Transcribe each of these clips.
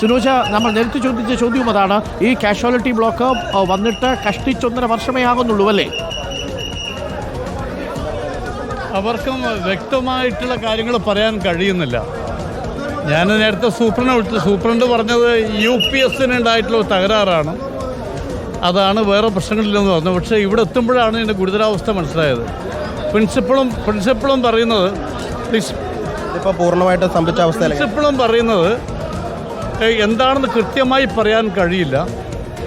സുനോജ നമ്മൾ നേരത്തെ ചോദിച്ച ചോദ്യവും അതാണ്. ഈ കാഷ്വാലിറ്റി ബ്ലോക്ക് വന്നിട്ട് കഷ്ടിച്ചൊന്നര വർഷമേ ആകുന്നുള്ളൂ അല്ലേ? അവർക്കും വ്യക്തമായിട്ടുള്ള കാര്യങ്ങൾ പറയാൻ കഴിയുന്നില്ല. ഞാൻ നേരത്തെ സൂപ്രണ്ട് വിളിച്ചു സൂപ്രണ്ട് പറഞ്ഞത് യു പി എസിന് ഉണ്ടായിട്ടുള്ള ഒരു തകരാറാണ്. അതാണ് വേറെ പ്രശ്നങ്ങളില്ലെന്ന് പറഞ്ഞു പക്ഷേ ഇവിടെ എത്തുമ്പോഴാണ് ഇതിന്റെ ഗുരുതരാവസ്ഥ മനസ്സിലായത്. പ്രിൻസിപ്പളും പ്രിൻസിപ്പളും പറയുന്നത് ഇപ്പോൾ പൂർണമായിട്ട് സ്തംഭിച്ച അവസ്ഥയിലേക്ക് പ്രിൻസിപ്പളും പറയുന്നത് എന്താണെന്ന് കൃത്യമായി പറയാൻ കഴിയില്ല.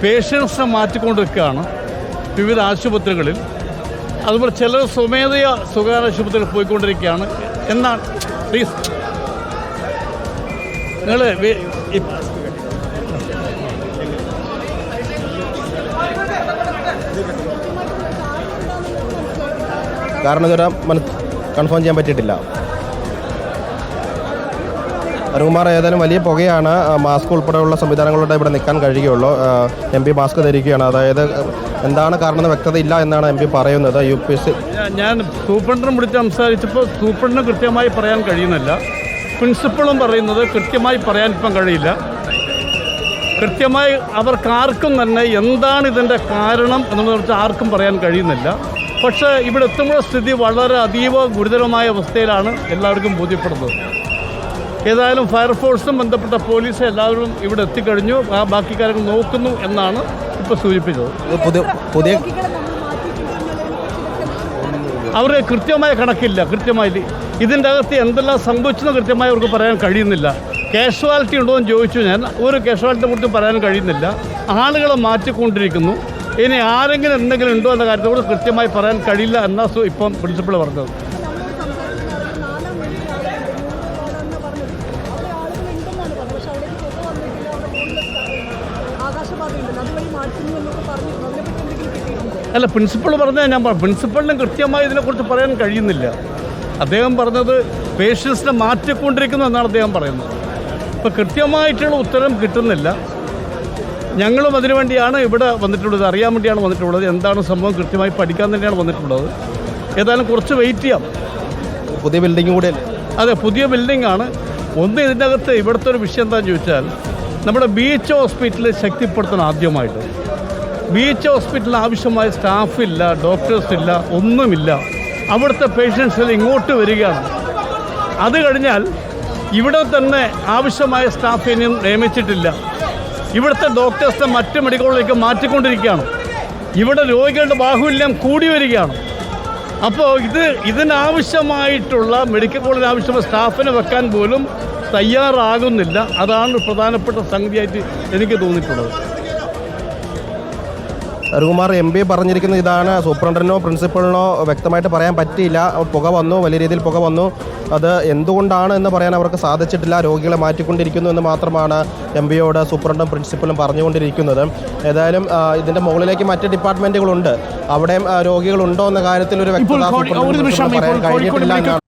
പേഷ്യൻസിനെ മാറ്റിക്കൊണ്ടിരിക്കുകയാണ് വിവിധ ആശുപത്രികളിൽ. അതുപോലെ ചിലർ സ്വമേധയ സ്വകാര്യ ആശുപത്രിയിൽ പോയിക്കൊണ്ടിരിക്കുകയാണ്. എന്നാണ് പ്ലീസ് നിങ്ങൾ കാരണം ഇതുവരെ കൺഫേം ചെയ്യാൻ പറ്റിയിട്ടില്ല. അരുകുമാർ ഏതായാലും വലിയ പുകയാണ്. മാസ്ക് ഉൾപ്പെടെയുള്ള സംവിധാനങ്ങളുടെ ഇവിടെ നിൽക്കാൻ കഴിയുകയുള്ളൂ. എം പി മാസ്ക് ധരിക്കുകയാണ്. അതായത് എന്താണ് കാരണം എന്ന് വ്യക്തതയില്ല എന്നാണ് എം പി പറയുന്നത്. യു പി എസ് ഞാൻ- സൂപ്രണ്ടിനെ വിളിച്ച് സംസാരിച്ചപ്പോൾ സൂപ്രണ്ടിന് കൃത്യമായി പറയാൻ കഴിയുന്നില്ല. പ്രിൻസിപ്പളും പറയുന്നത് കൃത്യമായി പറയാൻ ഇപ്പം കഴിയില്ല. കൃത്യമായി അവർക്കാർക്കും തന്നെ എന്താണ് ഇതിന്റെ കാരണം എന്നുള്ളത് വെച്ചാൽ ആർക്കും പറയാൻ കഴിയുന്നില്ല. പക്ഷേ ഇവിടെ എത്തുമ്പോൾ സ്ഥിതി വളരെ അതീവ ഗുരുതരമായ അവസ്ഥയിലാണ് എല്ലാവർക്കും ബോധ്യപ്പെടുന്നത്. ഏതായാലും ഫയർഫോഴ്സും ബന്ധപ്പെട്ട പോലീസ് എല്ലാവരും ഇവിടെ എത്തിക്കഴിഞ്ഞു. ആ ബാക്കി കാര്യങ്ങൾ നോക്കുന്നു എന്നാണ് ഇപ്പോൾ സൂചിപ്പിച്ചത്. പുതിയ പുതിയ അവർ കൃത്യമായ കണക്കില്ല. കൃത്യമായി ഇതിന്റെ അകത്ത് എന്തെല്ലാം സംഭവിച്ചെന്ന് കൃത്യമായി അവർക്ക് പറയാൻ കഴിയുന്നില്ല. കാഷ്വാലിറ്റി ഉണ്ടോ എന്ന് ചോദിച്ചു ഞാൻ. ഒരു കാഷ്വാലിറ്റിയെ കുറിച്ച് പറയാൻ കഴിയുന്നില്ല. ആളുകളെ മാറ്റിക്കൊണ്ടിരിക്കുന്നു. ഇനി ആരെങ്കിലും എന്തെങ്കിലും ഉണ്ടോ എന്ന കാര്യത്തെക്കുറിച്ച് കൃത്യമായി പറയാൻ കഴിയില്ല എന്നാ ഇപ്പം പ്രിൻസിപ്പൾ പറഞ്ഞത്. അല്ല പ്രിൻസിപ്പൾ പറഞ്ഞാൽ ഞാൻ പറഞ്ഞു പ്രിൻസിപ്പളിനും കൃത്യമായി ഇതിനെക്കുറിച്ച് പറയാൻ കഴിയുന്നില്ല. അദ്ദേഹം പറഞ്ഞത് പേഷ്യൻസിനെ മാറ്റിക്കൊണ്ടിരിക്കുന്നു എന്നാണ് അദ്ദേഹം പറയുന്നത്. ഇപ്പം കൃത്യമായിട്ടുള്ള ഉത്തരം കിട്ടുന്നില്ല. ഞങ്ങളും അതിനുവേണ്ടിയാണ് ഇവിടെ വന്നിട്ടുള്ളത്. അറിയാൻ വേണ്ടിയാണ് വന്നിട്ടുള്ളത്. എന്താണ് സംഭവം? കൃത്യമായി പഠിക്കാൻ തന്നെയാണ് വന്നിട്ടുള്ളത്. ഏതായാലും കുറച്ച് വെയിറ്റ് ചെയ്യാം. പുതിയ ബിൽഡിംഗ് കൂടെ അതെ പുതിയ ബിൽഡിംഗ് ആണ്. ഒന്ന് ഇതിന്റെ അകത്ത് ഇവിടുത്തെ ഒരു വിഷയം എന്താണെന്ന് ചോദിച്ചാൽ നമ്മുടെ ബീച്ച് ഹോസ്പിറ്റൽ ശക്തിപ്പെടുത്തണം ആദ്യമായിട്ട്. ബീച്ച് ഹോസ്പിറ്റലിൽ ആവശ്യമായ സ്റ്റാഫില്ല ഡോക്ടേഴ്സ് ഇല്ല ഒന്നുമില്ല. അവിടുത്തെ പേഷ്യൻസ് ഇങ്ങോട്ട് വരികയാണ്. അത് കഴിഞ്ഞാൽ ഇവിടെ തന്നെ ആവശ്യമായ സ്റ്റാഫ് ഇനിയും നിയമിച്ചിട്ടില്ല. ഇവിടുത്തെ ഡോക്ടേഴ്സിനെ മറ്റ് മെഡിക്കലിലേക്ക് മാറ്റിക്കൊണ്ടിരിക്കുകയാണ്. ഇവിടെ രോഗികളുടെ ബാഹുല്യം കൂടി വരികയാണ്. അപ്പോൾ ഇത് ഇതിനാവശ്യമായിട്ടുള്ള മെഡിക്കൽ കോളേജിന് ആവശ്യമായ സ്റ്റാഫിനെ വെക്കാൻ പോലും തയ്യാറാകുന്നില്ല. അതാണ് പ്രധാനപ്പെട്ട സംഗതിയായിട്ട് എനിക്ക് തോന്നിയിട്ടുള്ളത്. അരുകുമാർ എം പി പറഞ്ഞിരിക്കുന്ന ഇതാണ്. സൂപ്രണ്ടിനോ പ്രിൻസിപ്പളിനോ വ്യക്തമായിട്ട് പറയാൻ പറ്റിയില്ല. പുക വന്നു വലിയ രീതിയിൽ പുക വന്നു. അത് എന്തുകൊണ്ടാണ് എന്ന് പറയാൻ അവർക്ക് സാധിച്ചിട്ടില്ല. രോഗികളെ മാറ്റിക്കൊണ്ടിരിക്കുന്നു എന്ന് മാത്രമാണ് എം പിയോട് സൂപ്രണ്ടും പ്രിൻസിപ്പലും പറഞ്ഞുകൊണ്ടിരിക്കുന്നത്. ഏതായാലും ഇതിന്റെ ഇതിന്റെ മുകളിലേക്ക് മറ്റ് ഡിപ്പാർട്ട്മെന്റുകളുണ്ട്. അവിടെയും രോഗികളുണ്ടോ എന്ന കാര്യത്തിൽ ഒരു വ്യക്തത പറയാൻ കഴിഞ്ഞിട്ടില്ല എന്നാണ്